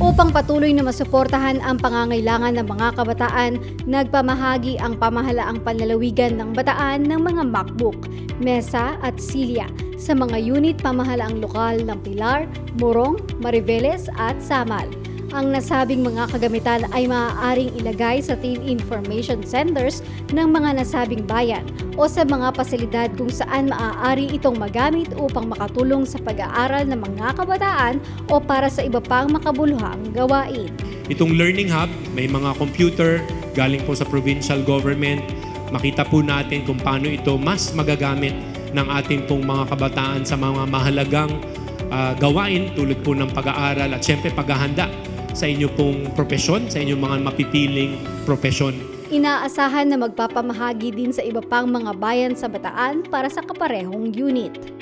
Upang patuloy na masuportahan ang pangangailangan ng mga kabataan, nagpamahagi ang pamahalaang panlalawigan ng bataan ng mga MacBook, Mesa at Silya sa mga unit pamahalaang lokal ng Pilar, Morong, Mariveles at Samal. Ang nasabing mga kagamitan ay maaaring ilagay sa Team Information Centers ng mga nasabing bayan o sa mga pasilidad kung saan maaari itong magamit upang makatulong sa pag-aaral ng mga kabataan o para sa iba pang makabuluhang gawain. Itong Learning Hub, may mga computer galing po sa provincial government. Makita po natin kung paano ito mas magagamit ng ating pong mga kabataan sa mga mahalagang ah, gawain tulad po ng pag-aaral at syempre paghahanda sa inyo pong propesyon, sa inyong mga mapipiling propesyon. Inaasahan na magpapamahagi din sa iba pang mga bayan sa Bataan para sa kaparehong unit.